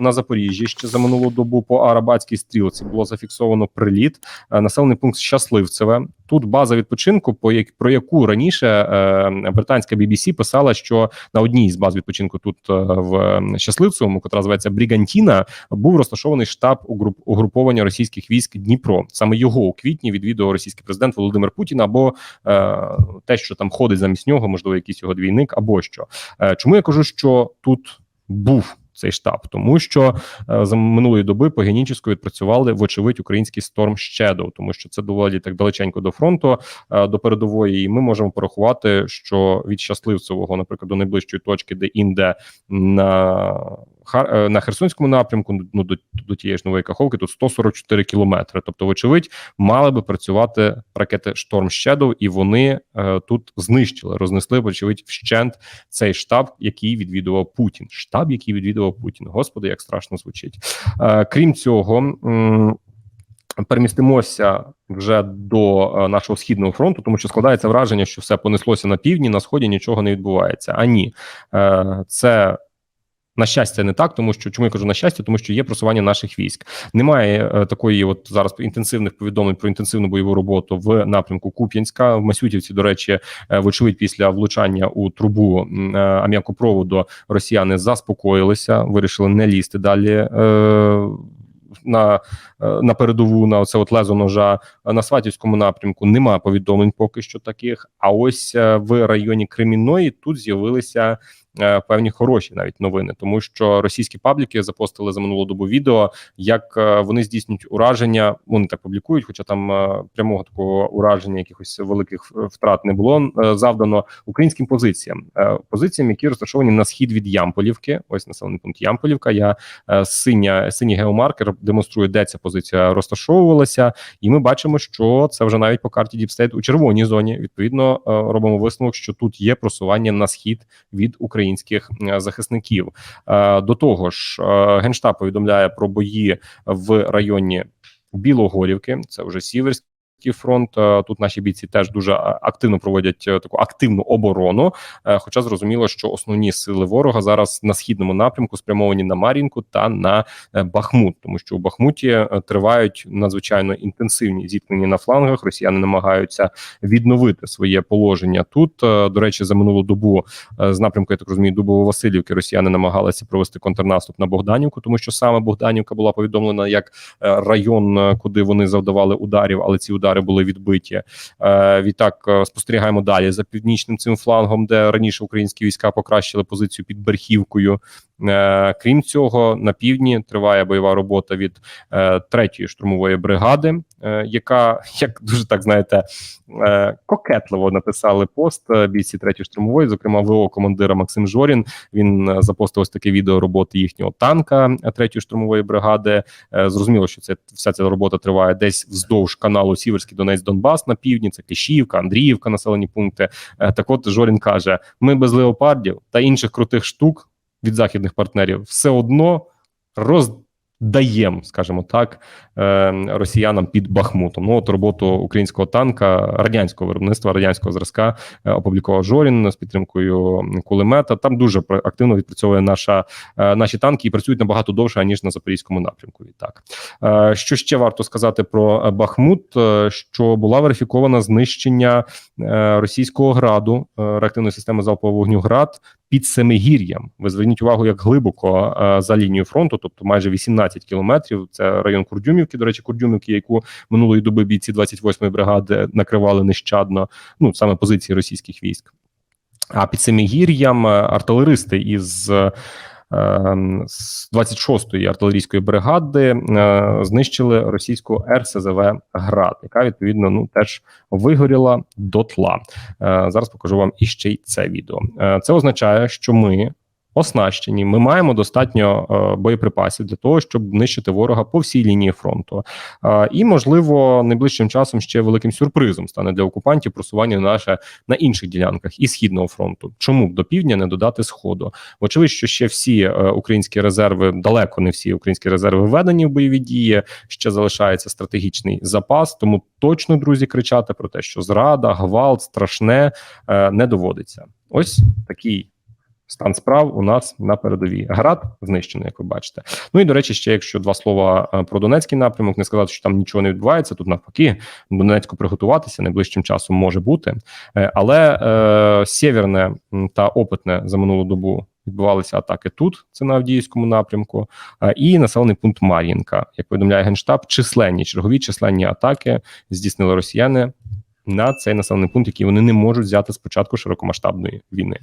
на Запоріжжі ще за минулу добу по Арабатській стрілці було зафіксовано приліт. Е, Населений пункт Щасливцеве. Тут база відпочинку, по як про яку раніше е, британська BBC писала, що на одній з баз відпочинку тут е, в Щасливцевому, котра називається Брігантіна, був розташований штаб угруп, угруповання російських військ Дніпро. Саме його у квітні відвідував російський президент Володимир Путін, або е, те, що там ходить замість нього, можливо, якийсь його двійник, або що. Чому я кажу, що тут був цей штаб? Тому що е, за минулої доби по геніческу відпрацювали вочевидь український Storm Shadow, тому що це доволі так далеченько до фронту, е, до передової, і ми можемо порахувати, що від щасливцевого, наприклад, до найближчої точки, де інде на на Херсонському напрямку, ну до, до тієї ж нової каховки, тут 144 кілометри. Тобто, вочевидь, мали би працювати ракети Storm Shadow, і вони е, тут знищили, рознесли, вочевидь, вщент цей штаб, який відвідував Путін. Штаб, який відвідував Путін. Господи, як страшно звучить. Е, крім цього. М Перемістимося вже до е, нашого східного фронту, тому що складається враження, що все понеслося на півдні, на сході нічого не відбувається. А ні, е, це на щастя, не так, тому що чому я кажу на щастя, тому що є просування наших військ. Немає е, такої, от зараз інтенсивних повідомлень про інтенсивну бойову роботу в напрямку Куп'янська. В Масютівці, до речі, е, вочевидь, після влучання у трубу е, ам'якопроводу росіяни заспокоїлися, вирішили не лізти далі. Е, на е, на передову на оце от лезо ножа на сватівському напрямку нема повідомлень поки що таких. А ось е, в районі Кремінної тут з'явилися е, певні хороші навіть новини, тому що російські пабліки запостили за минулу добу відео, як вони здійснюють ураження. Вони так публікують, хоча там прямого такого ураження, якихось великих втрат не було завдано українським позиціям, позиціям, які розташовані на схід від Ямполівки. Ось населений пункт Ямполівка. Я синя синій геомаркер демонструє, де ця позиція розташовувалася, і ми бачимо, що це вже навіть по карті Діпстейт у червоній зоні. Відповідно, е, робимо висновок, що тут є просування на схід від українських е, захисників. Е, до того ж, генштаб повідомляє про бої в районі Білогорівки. Це вже Сіверський фронт. Е, тут наші бійці теж дуже активно проводять е, таку активну оборону. Е, хоча зрозуміло, що основні сили ворога зараз на східному напрямку спрямовані на Мар'їнку та на Бахмут, тому що у Бахмуті тривають надзвичайно інтенсивні зіткнення на флангах. Росіяни намагаються відновити своє положення тут. До речі, за минулу добу з напрямку я так розумію, Дубово-Васильівки Росіяни намагалися провести контрнаступ на Богданівку, тому що саме Богданівка була повідомлена як район, куди вони завдавали ударів, але ці удари удари були відбиті. Е, Відтак е, спостерігаємо далі за північним цим флангом, де раніше українські війська покращили позицію під Берхівкою. Е, Крім цього, на півдні триває бойова робота від е, третьої штурмової бригади, е, яка як дуже так знаєте кокетливо написали пост бійці третьої штурмової, зокрема ВО командира Максим Жорін. Він запостив ось таке відео роботи їхнього танка третьої штурмової бригади. Зрозуміло, що це вся ця робота триває десь вздовж каналу Сіверський Донець Донбас на півдні. Це Кліщівка, Андріївка, населені пункти. Так, от Жорін каже: ми без леопардів та інших крутих штук від західних партнерів все одно роздаємо, скажімо так, е, росіянам під Бахмутом. Ну от роботу українського танка радянського виробництва радянського зразка е, опублікував Жорін з підтримкою кулемета. Там дуже активно відпрацьовує наша е, наші танки і працюють набагато довше ніж на запорізькому напрямку. Так що ще варто сказати про Бахмут? Що була верифікована знищення російського граду реактивної системи залпового вогню ГРАД під Семигір'ям. Ви зверніть увагу, як глибоко е, за лінією фронту, тобто майже 18 кілометрів. Це район Курдюмівки. До речі, Курдюмівки, яку минулої доби бійці 28-ї бригади накривали нещадно. Ну саме позиції російських військ. А під Семигір'ям артилеристи із з 26-ї артилерійської бригади е, знищили російську РСЗВ ГРАД, яка відповідно ну теж вигоріла дотла. Е, зараз покажу вам іще й це відео. Е, це означає, що ми оснащені. Ми маємо достатньо е, боєприпасів для того, щоб нищити ворога по всій лінії фронту. Е, і можливо, найближчим часом ще великим сюрпризом стане для окупантів просування наше на інших ділянках і східного фронту. Чому б до півдня не додати сходу? Вочевидь, що ще всі е, українські резерви далеко не всі українські резерви введені в бойові дії. Ще залишається стратегічний запас. Тому точно друзі кричати про те, що зрада, гвалт страшне не доводиться. Ось такий Стан справ у нас на передовій. Град знищено, як ви бачите. Ну і до речі, ще якщо два слова е, про Донецький напрямок, не сказати, що там нічого не відбувається. Тут навпаки, Донецьку приготуватися найближчим часом може бути. Е, Але е, сєвєрне та опитне за минулу добу відбувалися атаки тут, це на Авдіївському напрямку, е, і населений пункт Мар'їнка. Як повідомляє генштаб, численні чергові численні атаки здійснили росіяни на цей населений пункт, який вони не можуть взяти з початку широкомасштабної війни.